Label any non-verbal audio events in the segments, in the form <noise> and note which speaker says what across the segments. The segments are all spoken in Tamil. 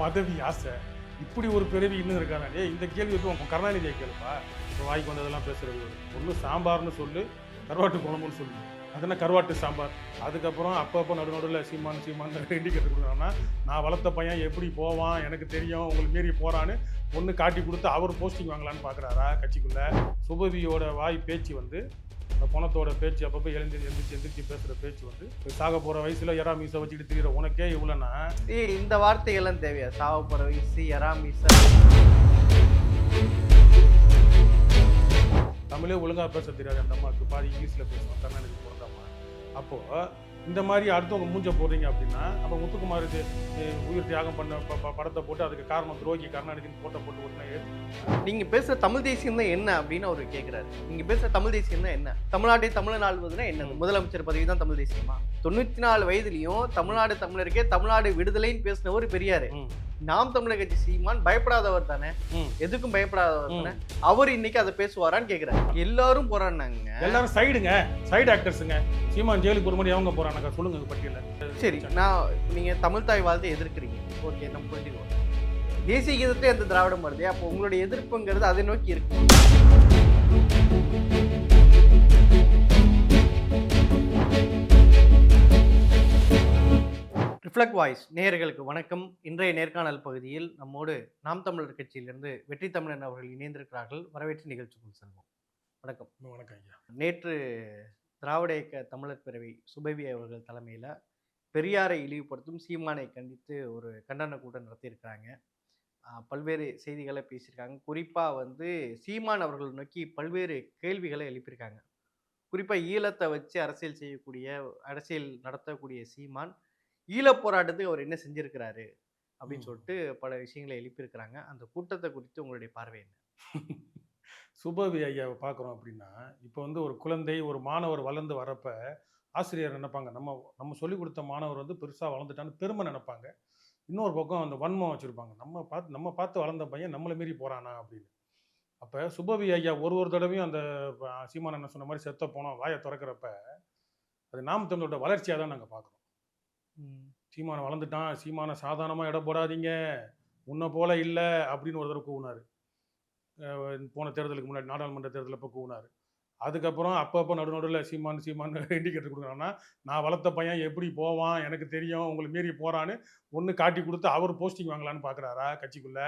Speaker 1: பதவி ஆசை. இப்படி ஒரு பிறவி இன்னும் இருக்கானே? ஏ இந்த கேள்வி வந்து உன் கருணாநிதியை கேளுப்பா? இப்போ வாய்க்கு வந்ததெல்லாம் பேசுறது ஒன்று சாம்பார்னு சொல்லு கருவாட்டு குழம்புன்னு சொல்லு. அதுனா கருவாட்டு சாம்பார். அதுக்கப்புறம் அப்பப்போ நடு நடுவில் சீமான் சீமான் <laughs> இண்டிகேட்டர் கொடுக்குறாங்கன்னா நான் வளர்த்த பையன் எப்படி போவான்? எனக்கு தெரியும் உங்களுக்கு மீறி போகிறான்னு ஒன்று காட்டி கொடுத்து அவர் போஸ்டிங் வாங்கலான்னு பார்க்குறாரா கட்சிக்குள்ளே? சுபவியோட வாய் பேச்சு வந்து அந்த பணத்தோட பேச்சு அப்பப்போ எழுந்து எந்திரிச்சு எந்திரிச்சு பேசுகிற பேச்சு வந்து சாக போகிற வயசில் எறா மீசை வச்சுக்கிட்டு திரியிற உனக்கே இவ்வளோனா
Speaker 2: இந்த வார்த்தைகள்லாம் தேவையா? சாவ போற வயசு எராமிச
Speaker 1: தமிழே ஒழுங்காக பேச தெரியாது அந்த அம்மாவுக்கு. பாதி இங்கிலீஷில் பேசுவோம் கர்நாடகி பிறந்தம்மா அப்போது இந்த மாதிரி அடுத்தவங்க மூஞ்ச போடுறீங்க அப்படின்னா அப்போ முத்துக்குமார் இது உயிர் தியாகம் பண்ண படத்தை போட்டு அதுக்கு காரணம் துரோகி கருணாநிதினு போட்ட போட்டு உடனே
Speaker 2: நீங்க பேசுற தமிழ் தேசியம் தான் என்ன அப்படின்னு அவர் கேக்குறாரு. நீங்க பேசுற தமிழ் தேசியம் தான் என்ன? தமிழ்நாட்டை தமிழன் ஆள்வதுன்னா என்னது முதலமைச்சர் பதவி தான் தமிழ் தேசியமா? தொண்ணூத்தி நாலு வயதுலயும் தமிழ்நாடு தமிழருக்கே தமிழ்நாடு விடுதலைன்னு பேசினவர் பெரியாரு. நாம் தமிழர் கட்சி சீமான் பயப்படாதவர் தானே? எதுக்கும் பயப்படாதவர். தானே? அவர் இன்னைக்கு அதை பேசுவாரான்னு கேக்குறாரு. எல்லாரும் போறாங்க
Speaker 1: எல்லாரும் சைடுங்க. சைடு ஆக்டர்ஸுங்க சீமான் ஜெயிலுக்கு ஒரு மணி அவங்க போகிறாங்க சொல்லுங்க பட்டியலில்
Speaker 2: சரி நான் நீங்க தமிழ் தாய் வாழ்த்தை எதிர்க்கிறீங்க. ஓகே நம்ம புரிஞ்சுக்குவோம். தேசிய கீதத்தை அந்த திராவிடம் வருது? அப்போ உங்களுடைய எதிர்ப்புங்கிறது அதை நோக்கி இருக்கு. ரிஃப்ளெக்ட் வாய்ஸ் நேயர்களுக்கு வணக்கம். இன்றைய நேர்காணல் பகுதியில் நம்மோடு நாம் தமிழர் கட்சியிலிருந்து வெற்றி தமிழன் அவர்கள் இணைந்திருக்கிறார்கள். வரவேற்று நிகழ்ச்சிக்குள் செல்வோம். வணக்கம்.
Speaker 1: வணக்கம் ஐயா.
Speaker 2: நேற்று திராவிட இயக்க தமிழர் பிறவி சுபவி அவர்கள் தலைமையில் பெரியாரை இழிவுபடுத்தும் சீமானை கண்டித்து ஒரு கண்டன கூட்டம் நடத்தியிருக்கிறாங்க. பல்வேறு செய்திகளை பேசியிருக்காங்க. குறிப்பாக வந்து சீமான் அவர்கள் நோக்கி பல்வேறு கேள்விகளை எழுப்பியிருக்காங்க. குறிப்பாக ஈழத்தை வச்சு அரசியல் செய்யக்கூடிய அரசியல் நடத்தக்கூடிய சீமான் ஈழப் போராட்டத்துக்கு அவர் என்ன செஞ்சிருக்கிறாரு? அப்படின்னு. சொல்லிட்டு பல விஷயங்களை எழுப்பியிருக்கிறாங்க. அந்த கூட்டத்தை குறித்து உங்களுடைய பார்வை என்ன?
Speaker 1: சுபவி ஐயாவை பார்க்குறோம் அப்படின்னா இப்போ வந்து ஒரு குழந்தை ஒரு மாணவர் வளர்ந்து வரப்ப ஆசிரியர் நினைப்பாங்க. நம்ம நம்ம சொல்லிக் கொடுத்த மாணவர் வந்து பெருசாக வளர்ந்துட்டான்னு பெருமை நினைப்பாங்க. இன்னொரு பக்கம் அந்த வன்மம் வச்சுருப்பாங்க. நம்ம பார்த்து நம்ம பார்த்து வளர்ந்த பையன் நம்மளை மீறி போகிறானா அப்படின்னு. அப்போ சுபவி ஐயா ஒரு ஒரு தடவையும் அந்த சீமான் என்ன சொன்ன மாதிரி செத்த போனோம் வாயை திறக்கிறப்ப அது நாம் தமிழோட வளர்ச்சியாக தான் நாங்கள் பார்க்குறோம் சீமானை வளர்ந்துட்டான் சீமானை சாதாரணமாக இடம் போடாதீங்க உன்னை போல இல்லை அப்படின்னு ஒரு தடவை கூவினார். போன தேர்தலுக்கு முன்னாடி நாடாளுமன்ற தேர்தலில் இப்போ கூவினார். அதுக்கப்புறம் அப்பப்போ நடு நடுவில் சீமான் சீமான் இண்டிகேட்டர் <laughs> கொடுக்குறாங்கன்னா நான் வளர்த்த பையன் எப்படி போவான் எனக்கு தெரியும் உங்களை மீறி போகிறான்னு ஒன்று காட்டி கொடுத்து அவர் போஸ்டிங் வாங்கலான்னு பார்க்குறாரா கட்சிக்குள்ளே?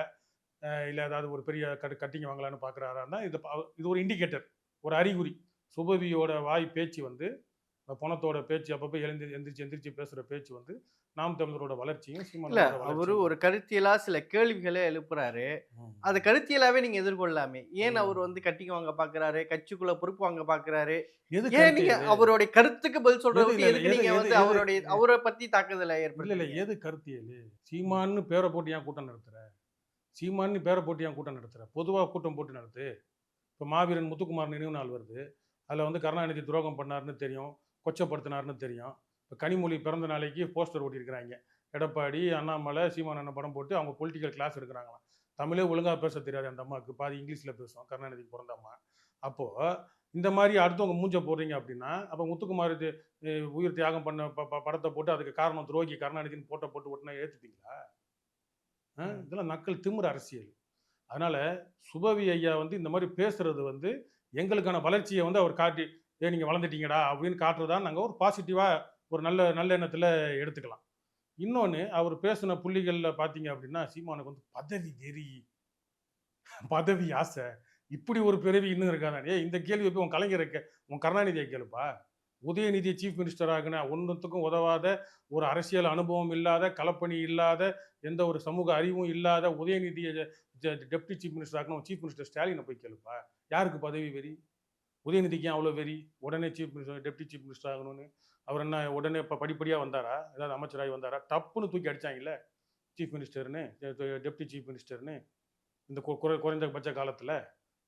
Speaker 1: இல்லை ஏதாவது ஒரு பெரிய கட் கட்டிங் வாங்கலான்னு பார்க்குறாரான்னா இது இது ஒரு இண்டிகேட்டர் ஒரு அறிகுறி. சுபவியோட வாய் பேச்சு வந்து பணத்தோட பேச்சு அப்பப்போ எழுந்து எந்திரிச்சு எந்திரிச்சு பேசுகிற பேச்சு வந்து நாம் தமிழரோட வளர்ச்சியும்
Speaker 2: இல்ல அவரு. ஒரு கருத்தியலா சில கேள்விகளை எழுப்புறாரு. அது கருத்தியலாவே நீங்க எதிர்கொள்ளலாமே ஏன். அவர் வந்து கட்டிக்கு வாங்க பாக்குறாரு கட்சிக்குள்ள பொறுப்பு வாங்க பாக்குறாரு? ஏன் நீங்க? அவருடைய கருத்துக்கு பதில் எதுக்கு
Speaker 1: எது-
Speaker 2: நீங்க வந்து அவருடைய அவரை பத்தி தாக்குதலை
Speaker 1: இல்ல இல்ல எது கருத்தியல் சீமான்னு பேரை போட்டு ஏன் கூட்டம் நடத்துற? சீமான்னு பேரை போட்டு ஏன் கூட்டம் நடத்துற? பொதுவா கூட்டம் போட்டு நடத்து. இப்போ மாவீரன் முத்துக்குமார் நினைவு நாள் வருது. அதில் வந்து கருணாநிதி துரோகம் பண்ணாருன்னு தெரியும் கொச்சப்படுத்தினாருன்னு தெரியும். இப்போ கனிமொழி பிறந்த நாளைக்கு போஸ்டர் ஓட்டியிருக்கிறாங்க எடப்பாடி அண்ணாமலை சீமான் அண்ணன் படம் போட்டு அவங்க பொலிட்டிக்கல் கிளாஸ் எடுக்கிறாங்களாம். தமிழே ஒழுங்காக பேச தெரியாது அந்த அம்மாவுக்கு. பாதி இங்கிலீஷில் பேசுவோம் கருணாநிதிக்கு பிறந்த அம்மா. அப்போது இந்த மாதிரி அடுத்தவங்க மூஞ்ச போடுறீங்க அப்படின்னா அப்போ முத்துக்குமார் உயிர் தியாகம் பண்ண படத்தை போட்டு அதுக்கு காரணம் துரோகி கருணாநிதினு போட்ட போட்டு உடனே ஏற்றுப்பீங்களா. இதெல்லாம் நக்கல் திமிர அரசியல். அதனால சுபவி ஐயா வந்து இந்த மாதிரி பேசுறது வந்து எங்களுக்கான வளர்ச்சியை வந்து அவர் காட்டி ஏ நீங்க வளர்ந்துட்டீங்கடா அப்படின்னு காட்டுறதா நாங்கள் ஒரு பாசிட்டிவா ஒரு நல்ல நல்ல எடுத்துக்கலாம். இன்னொன்று அவர் பேசின புள்ளிகளில் பார்த்தீங்க அப்படின்னா சீமானுக்கு வந்து பதவி வெறி பதவி ஆசை. இப்படி ஒரு பிறவி இன்னும் இருக்காதானே இந்த கேள்வி போய் உன் கலைஞர் கே உன் கருணாநிதியை கேளுப்பா. உதயநிதியை சீஃப் மினிஸ்டர் ஆகின ஒன்றுத்துக்கும் உதவாத ஒரு அரசியல் அனுபவம் இல்லாத களப்பணி இல்லாத எந்த ஒரு சமூக அறிவும் இல்லாத உதயநிதியை டெப்டி சீஃப் மினிஸ்டர் ஆகணும் சீஃப் மினிஸ்டர் ஸ்டாலினை போய் கேளுப்பா. யாருக்கு பதவி வெறி? உதயநிதிக்கு அவ்வளோ வெறி? உடனே chief minister deputy chief minister ஆகணும்னு. அவர் என்ன உடனே இப்போ படிப்படியாக வந்தாரா? ஏதாவது அமைச்சராகி வந்தாரா? டப்புன்னு தூக்கி அடிச்சாங்கல்ல? சீஃப் மினிஸ்டர்னு டெப்டி சீஃப் மினிஸ்டர்னு இந்த குறை குறைந்தபட்ச காலத்தில்.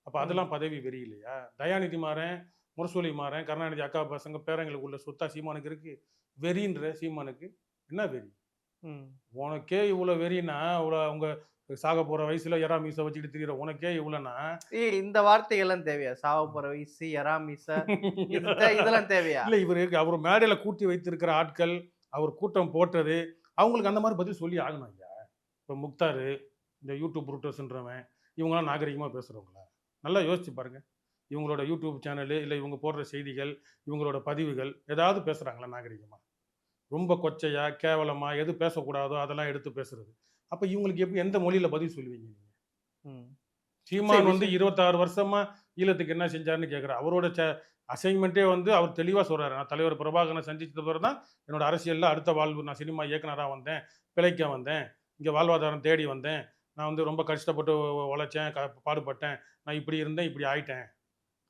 Speaker 1: அப்போ அதெல்லாம் பதவி வெறி இல்லையா தயாநிதி மாறன் முரசொலி மாறன் கருணாநிதி அக்கா பசங்க பேரங்களுக்கு உள்ள சொத்தா சீமானுக்கு இருக்கு. வெறின்ற சீமானுக்கு என்ன வெறி. உனக்கே இவ்வளோ வெறினா இவ்வளோ அவங்க சாக போகிற வயசுல எறா மீசை வச்சுக்கிட்டு திரியிற உனக்கே இவ்வளோனா
Speaker 2: இந்த வார்த்தைகள்லாம் தேவையா? சாவ போற வயசு இது தே- இதெல்லாம் தேவையா?
Speaker 1: இல்லை இவர் அவர் மேடையில் கூட்டி வைத்திருக்கிற ஆட்கள் அவர் கூட்டம் போட்டது அவங்களுக்கு அந்த மாதிரி பதில் சொல்லி ஆகணும் ஐயா. இப்போ முக்தார் இந்த யூடியூப் ரூட்டர்ஸ்ன்றவன் இவங்களாம் நாகரிகமாக பேசுகிறவங்களா நல்லா யோசிச்சு பாருங்க. இவங்களோட யூடியூப் சேனலு இல்லை இவங்க போடுற செய்திகள் இவங்களோட பதிவுகள் ஏதாவது பேசுகிறாங்களா நாகரிகமாக ரொம்ப கொச்சையா கேவலமாக எது பேசக்கூடாதோ அதெல்லாம் எடுத்து பேசுறது. அப்போ இவங்களுக்கு எப்படி எந்த மொழியில் பதில் சொல்லுவீங்க நீங்கள்
Speaker 2: ம்.
Speaker 1: சீமான் வந்து. இருபத்தாறு வருஷமா ஈழத்துக்கு என்ன செஞ்சாருன்னு கேட்குறாரு அவரோட அசைன்மெண்ட்டே வந்து அவர் தெளிவாக சொல்றாரு. நான் தலைவர் பிரபாகரனை சந்திச்சது பிறகு தான் என்னோட அரசியலில் அடுத்த வாழ்வு நான் சினிமா இயக்குனராக வந்தேன் பிழைக்க வந்தேன் இங்கே வாழ்வாதாரம் தேடி வந்தேன். நான் வந்து ரொம்ப கஷ்டப்பட்டு உழைச்சேன் பாடுபட்டேன். நான் இப்படி இருந்தேன் இப்படி ஆயிட்டேன்.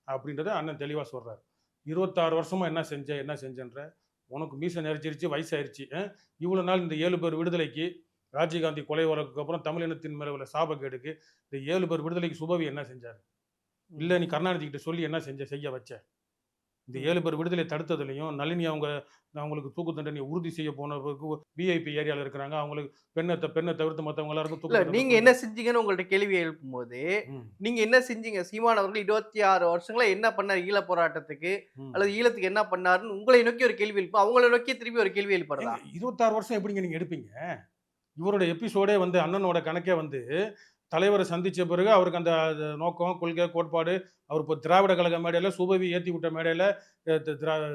Speaker 1: அப்படின்றத அண்ணன் தெளிவாக சொல்றாரு. இருபத்தாறு வருஷமா என்ன செஞ்ச என்ன செஞ்சன்ற? உனக்கு மீசை நெரிச்சிருச்சு வயசாயிருச்சு. அஹ்? இவ்வளவு நாள் இந்த ஏழு பேர் விடுதலைக்கு ராஜீவ்காந்தி கொலை வழக்குக்கு அப்புறம் தமிழ் இனத்தின் மேல உள்ள சாபக்கேடுக்கு இந்த ஏழு பேர் விடுதலைக்கு சுபவி என்ன செஞ்சார்? இல்லை நீ கருணாநிதி கிட்ட சொல்லி என்ன செஞ்ச செய்ய வச்ச? இந்த ஏழு பேர் விடுதலை தடுத்ததுலையும் நளினி அவங்க அவங்களுக்கு தூக்கு தண்டனை உறுதி செய்ய போனவருக்கு விஐபி ஏரியாவில் இருக்கிறாங்க. அவங்களுக்கு பெண்ணை பெண்ணை தவிர்த்து மற்றவங்க எல்லாருக்கும் தூக்கு
Speaker 2: நீங்க என்ன செஞ்சீங்கன்னு உங்கள்ட்ட கேள்வி எழுப்பும்போது
Speaker 1: ம்,
Speaker 2: நீங்க என்ன செஞ்சீங்க? சீமான் அவர்கள் இருபத்தி ஆறு வருஷங்களா என்ன பண்ணார் ஈழ போராட்டத்துக்கு. அல்லது ஈழத்துக்கு என்ன பண்ணாருன்னு உங்களை நோக்கி ஒரு கேள்வி எழுப்பும் அவங்கள நோக்கி திருப்பி ஒரு கேள்வி
Speaker 1: ஏங்க, இருபத்தாறு வருஷம் எப்படிங்க நீங்க எடுப்பீங்க? இவரோட எபிசோடே வந்து அண்ணனோட கணக்கே வந்து தலைவரை சந்தித்த பிறகு அவருக்கு அந்த நோக்கம் கொள்கை கோட்பாடு அவர் இப்போ திராவிட கழக மேடையில் சுபவி ஏற்றி விட்ட மேடையில்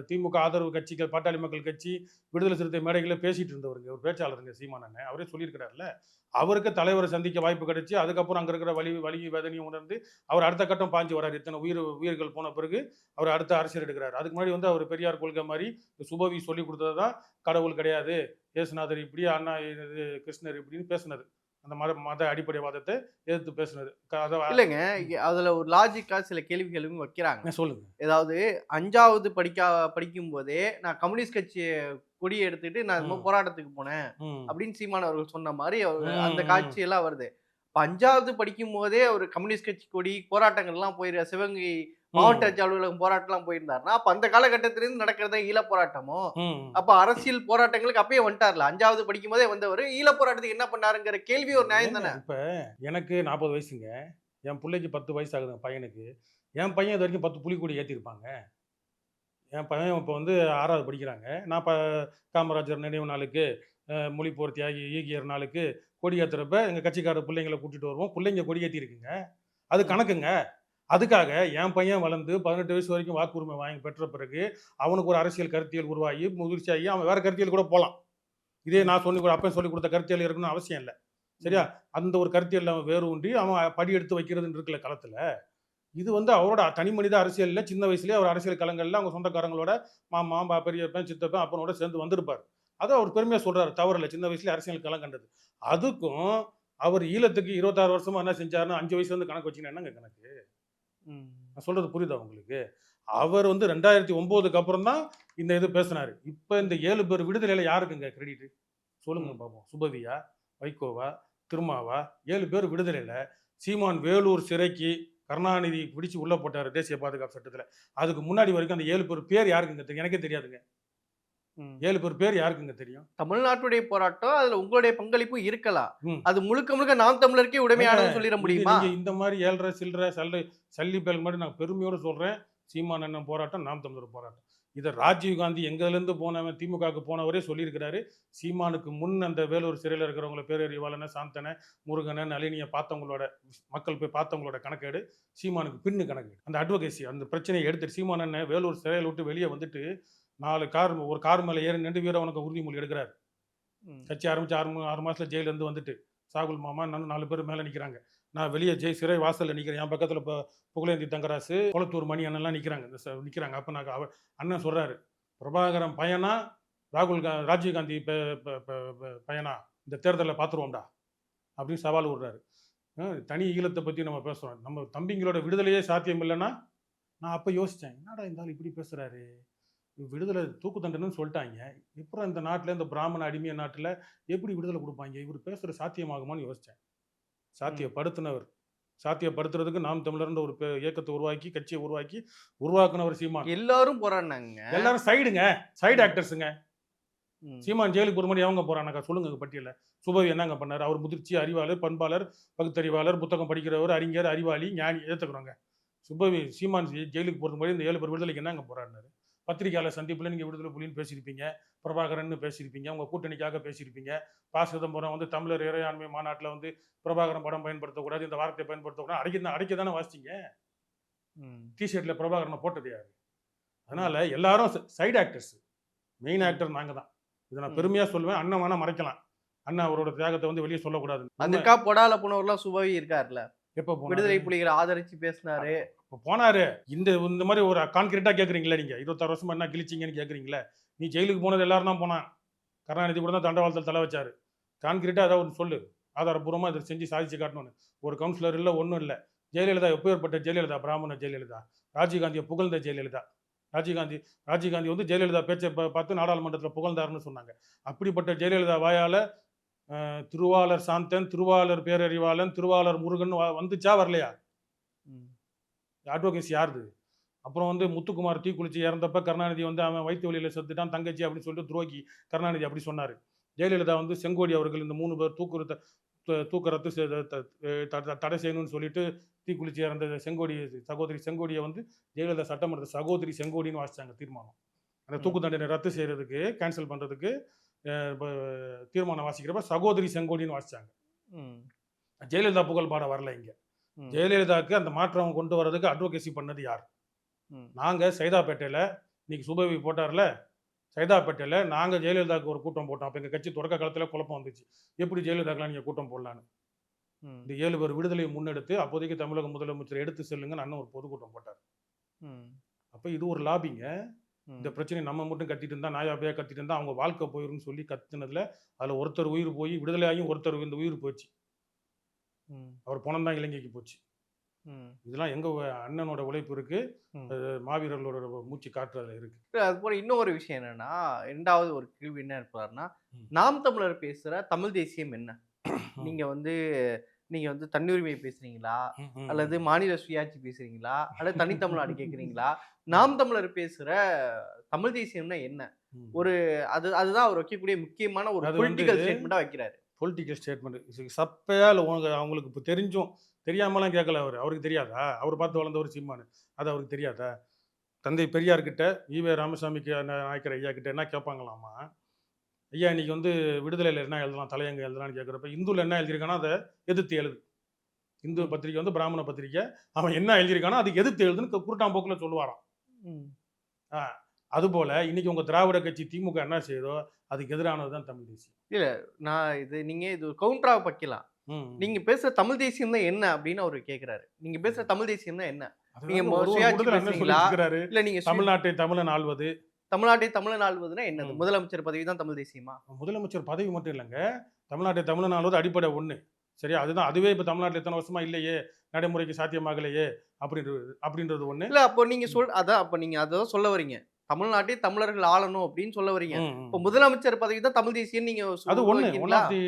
Speaker 1: திமுக ஆதரவு கட்சிகள் பாட்டாளி மக்கள் கட்சி விடுதலை சிறுத்தை மேடைகளில் பேசிகிட்டு இருந்தவருங்க. ஒரு பேச்சாளருங்க சீமானண்ணே அவரே சொல்லியிருக்கிறார்ல அவருக்கு தலைவரை சந்திக்க வாய்ப்பு கிடைச்சி அதுக்கப்புறம் அங்கே இருக்கிற வலி வலி வேதனையும் உணர்ந்து அவர் அடுத்த கட்டம் பாஞ்சு வரார். இத்தனை உயிர் உயிர்கள் போன பிறகு அவர் அடுத்த அரசியல் எடுக்கிறார். அதுக்கு முன்னாடி வந்து அவர் பெரியார் கொள்கை மாதிரி சுபவி சொல்லி கொடுத்தது தான் கடவுள் கிடையாது. இயேசுநாதர் இப்படி அண்ணா இது கிருஷ்ணர் இப்படின்னு பேசினார். அந்த மத மத அடிப்படைவாதத்தை எதிர்த்து பேசுனது
Speaker 2: இல்லைங்க அதுல ஒரு லாஜிக்கா சில கேள்விகளும் வைக்கிறாங்க
Speaker 1: சொல்லுங்க
Speaker 2: ஏதாவது அஞ்சாவது படிக்கா படிக்கும் போதே நான் கம்யூனிஸ்ட் கட்சி கொடியை எடுத்துட்டு நான்
Speaker 1: ம்.
Speaker 2: போராட்டத்துக்கு போனேன். அப்படின்னு சீமான் அவர்கள் சொன்ன மாதிரி அந்த. காட்சி எல்லாம் வருது அஞ்சாவது படிக்கும் போதே ஒரு கம்யூனிஸ்ட் கட்சி கொடி போராட்டங்கள் எல்லாம் போயிரு சிவகங்கை மாவட்ட ஆட்சி அலுவலகம் போராட்டம்லாம் போயிருந்தாருன்னா அப்ப அந்த காலகட்டத்திலிருந்து நடக்கிறதா ஈழ போராட்டமோ. அப்ப அரசியல் போராட்டங்களுக்கு அப்பயே வந்துட்டார்ல. அஞ்சாவது படிக்கும் போதே வந்தவர் ஈழ போராட்டத்துக்கு என்ன பண்ணாருங்கிற கேள்வி ஒரு நியாயம் தானே?
Speaker 1: இப்ப எனக்கு நாற்பது வயசுங்க. என் பிள்ளைக்கு பத்து வயசு ஆகுதுங்க பையனுக்கு. என் பையன் இது வரைக்கும் பத்து புலிக்கூடி ஏற்றிருப்பாங்க என் பையன் இப்போ வந்து ஆறாவது படிக்கிறாங்க. நான் இப்போ காமராஜர் நினைவு நாளுக்கு மொழிப்போர் தியாகி ஈகியர் நாளுக்கு கொடி ஏற்றுறப்ப எங்கள் கட்சிக்கார பிள்ளைங்களை கூட்டிட்டு வருவோம். பிள்ளைங்க கொடி ஏற்றிருக்குங்க அது கணக்குங்க. அதுக்காக என் பையன் வளர்ந்து பதினெட்டு வயசு வரைக்கும் வாக்குரிமை வாங்கி பெற்ற பிறகு அவனுக்கு ஒரு அரசியல் கருத்தியல் உருவாகி முதிர்ச்சியாகி அவன் வேற கருத்தியல் கூட போகலாம் இதே நான் சொல்லி கொடு- அப்பன் சொல்லி கொடுத்த கருத்தியல் இருக்கணும்னு அவசியம் இல்லை. சரியா? அந்த ஒரு கருத்தியல் அவன் வேறு ஊன்றி அவன் படி எடுத்து வைக்கிறதுன்னு இருக்கல களத்தில் இது வந்து அவரோட தனி மனித அரசியலில் சின்ன வயசுலேயே அவர் அரசியல் களங்களில் அவங்க சொந்தக்காரங்களோட மாமா பா பெரியப்பன் சித்தப்பன் அப்பனோட சேர்ந்து வந்திருப்பார். அது அவர் பெருமையாக சொல்கிறாரு தவறில்லை சின்ன வயசுலேயே அரசியல் களம் கண்டது. அதுக்கும் அவர் ஈழத்துக்கு இருபத்தாறு வருஷமா என்ன செஞ்சாருன்னு அஞ்சு வயசுலேருந்து கணக்கு வச்சிங்கன்னா என்னங்க கணக்கு? நான் சொல்றது புரியுதா உங்களுக்கு? அவர் வந்து ரெண்டாயிரத்தி ஒம்போதுக்கு அப்புறம் தான் இந்த இது பேசினாரு. இப்போ இந்த ஏழு பேர் விடுதலையில யாருக்குங்க கிரெடிட் சொல்லுங்க. பாப்போம். சுபவியா வைகோவா திருமாவா ஏழு பேர் விடுதலையில சீமான் வேலூர் சிறைக்கு கருணாநிதி பிடிச்சு உள்ள போட்டாரு தேசிய பாதுகாப்பு சட்டத்துல. அதுக்கு முன்னாடி வரைக்கும் அந்த ஏழு பேர் பேர் யாருக்குங்க எனக்கே தெரியாதுங்க. ஏழு பேர் பேர் யாருக்குங்க தெரியும்?
Speaker 2: தமிழ்நாட்டுடைய போராட்டம் அதுல உங்களுடைய பங்களிப்பும் இருக்கலாம். அது முழுக்க முழுக்க நாம் தமிழருக்கே உடைமையானதுன்னு சொல்லிட முடியுமா?
Speaker 1: இந்த மாதிரி ஏழ்ரை சில்லற சல்லி சல்லி பேல் மாதிரி நான் பெருமையோட சொல்றேன். சீமான் அண்ணன் போராட்டம் நாம் தமிழர் போராட்டம். இதை ராஜீவ் காந்தி எங்கேருந்து போனவன் திமுகவுக்கு போனவரே சொல்லியிருக்கிறாரு. சீமானுக்கு முன் அந்த வேலூர் சிறையில் இருக்கிறவங்கள பேரறிவாளனை சாந்தனை முருகனை நளினியை பார்த்தவங்களோட மக்கள் போய் பார்த்தவங்களோட கணக்கேடு சீமானுக்கு பின்னு கணக்கேடு. அந்த அட்வொகேசி அந்த பிரச்சனையை எடுத்துட்டு சீமான் அண்ணன் வேலூர் சிறையில் விட்டு வெளியே வந்துட்டு நாலு கார் ஒரு கார் மேலே ஏறி நின்று வீரவனுக்கு உறுதிமொழி எடுக்கிறார். கட்சி ஆரம்பிச்சு ஆறு ஆறு மாசத்துல ஜெயில இருந்து வந்துட்டு சாகுல் மாமா இன்னும் நாலு பேர் மேல நிக்கிறாங்க. நான் வெளியே ஜெய் சிறை வாசல்ல நிக்கிறேன். என் பக்கத்துல இப்போ புகழேந்தி தங்கராசு குளத்தூர் மணி அண்ணன்லாம் நிக்கிறாங்க. இந்த நிக்கிறாங்க. அப்ப நான் அவ- அண்ணன் சொல்றாரு பிரபாகரன் பையனா ராகுல் கா ராஜீவ் காந்தி ப- ப- ப- ப- பையனா? இந்த தேர்தலில் பார்த்துருவோம்டா அப்படின்னு சவால் விடுறாரு. தனி ஈழத்தை பத்தி நம்ம பேசுறோம். நம்ம தம்பிங்களோட விடுதலையே சாத்தியம் இல்லைன்னா நான் அப்ப யோசிச்சேன் என்னடா இந்த ஆள் இப்படி பேசுறாரு? விடுதலை தூக்கு தண்டனைன்னு சொல்லிட்டாங்க. இப்போ இந்த நாட்டில் இந்த பிராமண அடிமைய நாட்டில் எப்படி விடுதலை கொடுப்பாங்க? இவர் பேசுகிற சாத்தியமாகுமான்னு யோசித்தேன் சாத்தியப்படுத்தினவர். சாத்தியப்படுத்துறதுக்கு நாம் தமிழர்ன்ற ஒரு இயக்கத்தை உருவாக்கி கட்சியை உருவாக்கி உருவாக்குனவர் சீமான்.
Speaker 2: எல்லாரும் போராடினாங்க
Speaker 1: எல்லாரும் சைடுங்க. சைடு ஆக்டர்ஸுங்க. சீமான் ஜெயிலுக்கு ஒரு மணி அவங்க போறானாக்கா சொல்லுங்க பட்டியல. சுபவி என்னங்க பண்ணாரு? அவர் முதிர்ச்சி அறிவாளர் பண்பாளர் பகுத்தறிவாளர் புத்தகம் படிக்கிறவர் அறிஞர் அறிவாளி ஞானி ஏத்துக்கிறோங்க சுபவி சீமான் ஜெயிலுக்கு போறது மாதிரி இந்த ஏழு பேர் விடுதலைக்கு என்னங்க போராடினாரு? பத்திரிகையாளர் சந்திப்பில் நீங்கள் விடுதலை புலின்னு பேசியிருப்பீங்க பிரபாகரன் பேசியிருப்பீங்க உங்கள் கூட்டணிக்காக பேசியிருப்பீங்க. பா சிதம்பரம் வந்து தமிழர் இறையாண்மை மாநாட்டில் வந்து பிரபாகரன் படம் பயன்படுத்தக்கூடாது இந்த வார்த்தையை பயன்படுத்தக்கூடாது அடிக்க அடிக்க தானே வாசிச்சிங்க. டிஷர்ட்டில் பிரபாகரனை போட்டது யாரு? அதனால எல்லாரும் சைடு ஆக்டர்ஸ் மெயின் ஆக்டர் நாங்கள் தான். இதை நான். பெருமையாக சொல்லுவேன் அண்ணன் வேணா மறைக்கலாம். அண்ணன் அவரோட தியாகத்தை வந்து வெளியே சொல்லக்கூடாது
Speaker 2: அதுக்கா பொடால போனவர்லாம் சுபவி இருக்காருல்ல?
Speaker 1: எப்போ
Speaker 2: விடுதலை புலிகளை ஆதரிச்சு பேசினாரு.
Speaker 1: இப்போ போனாரு. இந்த இந்த மாதிரி ஒரு கான்கிரீட்டாக கேட்குறீங்களே நீங்கள் இருபத்தாறு வருஷமா என்ன கிழிச்சிங்கன்னு கேட்குறீங்களே நீ ஜெயிலுக்கு போனது எல்லாரும் தான் போனான். கருணாநிதி கூட தான் தண்டவாளத்தில் தலை வச்சாரு. கான்கிரீட்டாக ஏதாவது ஒன்று சொல்லு. ஆதாரபூர்வமாக இதை செஞ்சு சாதிச்சு காட்டணும்னு. ஒரு கவுன்சிலர் இல்லை ஒன்றும் இல்லை. ஜெயலலிதா எப்பேற்பட்ட ஜெயலலிதா? பிராமண ஜெயலலிதா. ராஜீவ்காந்தியை புகழ்ந்த ஜெயலலிதா. ராஜீவ்காந்தி ராஜீவ்காந்தி வந்து ஜெயலலிதா பேச்சை பார்த்து நாடாளுமன்றத்தில் புகழ்ந்தாருன்னு சொன்னாங்க. அப்படிப்பட்ட ஜெயலலிதா வாயால திருவாளர் சாந்தன் திருவாளர் பேரறிவாளன் திருவாளர் முருகன் வ- வந்துச்சா வரலையா? அட்வொகேசி யாருது அப்புறம் வந்து முத்துக்குமார் தீ குளிச்சு இறந்தப்ப கருணாநிதி வந்து அவன் வயிற்று வழியில் செத்துட்டான் தங்கச்சி அப்படின்னு சொல்லிட்டு துரோகி கருணாநிதி அப்படி சொன்னார் ஜெயலலிதா வந்து செங்கோடி அவர்கள் இந்த மூணு பேர் தூக்குறத தூக்குறத்து தடை செய்யணும்னு சொல்லிட்டு தீக்குளிச்சு இறந்த செங்கோடி சகோதரி செங்கோடியை வந்து ஜெயலலிதா சட்டமன்ற சகோதரி செங்கோடின்னு வாசிச்சாங்க தீர்மானம் அந்த தூக்கு தண்டனை ரத்து செய்யறதுக்கு கேன்சல் பண்றதுக்கு அஹ், ப- தீர்மானம் வாசிக்கிறப்ப சகோதரி செங்கோடின்னு வாசிச்சாங்க
Speaker 2: ம்.
Speaker 1: ஜெயலலிதா புகழ் பாட வரல இங்க. ஜெயலலிதாவுக்கு அந்த மாற்றம் கொண்டு வர்றதுக்கு அட்வொகேசி பண்ணது யார். நாங்கள் சைதாப்பேட்டையில் இன்னைக்கு சுபவி போட்டார்ல சைதாப்பேட்டையில் நாங்கள் ஜெயலலிதாவுக்கு ஒரு கூட்டம் போட்டோம் அப்போ எங்கள் கட்சி தொடக்க காலத்தில் குழப்பம் வந்துச்சு எப்படி ஜெயலலிதாக்கெலாம் நீங்கள் கூட்டம் போடலான்னு. இந்த ஏழு பேர் விடுதலையை முன்னெடுத்து அப்போதைக்கு தமிழக முதலமைச்சர் எடுத்து செல்லுங்கன்னு அண்ணன் ஒரு பொதுக்கூட்டம் போட்டார். அப்போ இது ஒரு லாபிங்க. இந்த பிரச்சனை நம்ம மட்டும் கத்திட்டு இருந்தா நாயாபையா கத்திட்டு இருந்தா அவங்க வாழ்க்கை போயிரும்னு சொல்லி கத்துனதுல அதில் ஒருத்தர் உயிர் போய் விடுதலையாகியும் ஒருத்தர் இந்த உயிர் போச்சு. அவர் பணம் தான் இலங்கைக்கு போச்சு. இதெல்லாம் எங்க அண்ணனோட உழைப்பு இருக்கு. மாவீரர்களோட மூச்சு காற்று அதில் இருக்கு.
Speaker 2: அது போல இன்னொரு விஷயம் என்னன்னா இரண்டாவது ஒரு கேள்வி என்ன இருப்பாருன்னா. நாம் தமிழர் பேசுற தமிழ் தேசியம் என்ன? நீங்க வந்து நீங்க வந்து தன்னுரிமை பேசுறீங்களா? அல்லது மாநில சுயாட்சி பேசுறீங்களா? அல்லது தனித்தமிழ்நாடு கேக்குறீங்களா? நாம் தமிழர் பேசுற தமிழ் தேசியம்னா என்ன. ஒரு அது அதுதான் அவர் வைக்கக்கூடிய முக்கியமான ஒரு பொலிட்டிக்கல் ஸ்டேட்மெண்டா வைக்கிறாரு.
Speaker 1: பொலிட்டிக்கல் ஸ்டேட்மெண்ட் சப்பையா இல்லை உங்க அவங்களுக்கு இப்போ தெரிஞ்சும் தெரியாமலாம் கேட்கல அவர். அவருக்கு தெரியாதா? அவர் பார்த்து வளர்ந்தவர் சீமானு. அது அவருக்கு தெரியாதா? தந்தை பெரியார் கிட்ட ஈவே ராமசாமிக்கு நாயக்கர் ஐயா கிட்ட என்ன கேட்பாங்களாமா ஐயா இன்னைக்கு வந்து விடுதலையில் என்ன எழுதலாம் தலையங்க எழுதலாம்னு கேட்குறப்ப இந்துல என்ன எழுதியிருக்கானோ அதை எதிர்த்து எழுது. இந்து பத்திரிக்கை வந்து பிராமண பத்திரிக்கை. அவன் என்ன எழுதியிருக்கானோ அதுக்கு எதிர்த்து எழுதுன்னு குருட்டாம்போக்கில் சொல்லுவாராம். அதுபோல இன்னைக்கு உங்க திராவிட கட்சி திமுக என்ன செய்யுதோ அதுக்கு எதிரானது தான் தமிழ் தேசியம்.
Speaker 2: நான் இது நீங்க இது கவுண்டரா வைக்கலாம்.
Speaker 1: ம்.
Speaker 2: நீங்க பேசுற தமிழ் தேசியம் தான் என்ன அப்படின்னு அவர் கேக்குறாரு. நீங்க பேசுற தமிழ் தேசியம் தான் என்ன?
Speaker 1: அது
Speaker 2: நீங்க
Speaker 1: வந்து
Speaker 2: மொ-
Speaker 1: ஒரு ஒரு
Speaker 2: சுயாட்சி
Speaker 1: கூட்டத்துல என்ன
Speaker 2: பேசுறீங்களா?
Speaker 1: சொல்லியிருக்கிறாரு?
Speaker 2: இல்ல நீங்க சுய-
Speaker 1: தமிழ்நாட்டை தமிழன் ஆள்வது.
Speaker 2: தமிழ்நாட்டை தமிழன் ஆள்வதுன்னா என்னது. முதலமைச்சர் பதவி தான் தமிழ் தேசியமா?
Speaker 1: முதலமைச்சர் பதவி மட்டும் இல்லைங்க. தமிழ்நாட்டை தமிழன் ஆள்வது அடிப்படை ஒண்ணு. சரியா? அதுதான். அதுவே இப்ப தமிழ்நாட்டில் எத்தனை வருஷமா இல்லையே நடைமுறைக்கு சாத்தியமாகலையே அப்படின்றது அப்படின்றது ஒண்ணு.
Speaker 2: இல்ல அப்போ நீங்க சொல் அதான் அப்ப நீங்க அதான் சொல்ல வரீங்க. தமிழ்நாட்டை தமிழர்கள் ஆளணும் அப்படின்னு சொல்ல வரீங்க. இப்போ முதலமைச்சர் பதவி தான் தமிழ் தேசியம் நீங்க
Speaker 1: அது ஒண்ணு.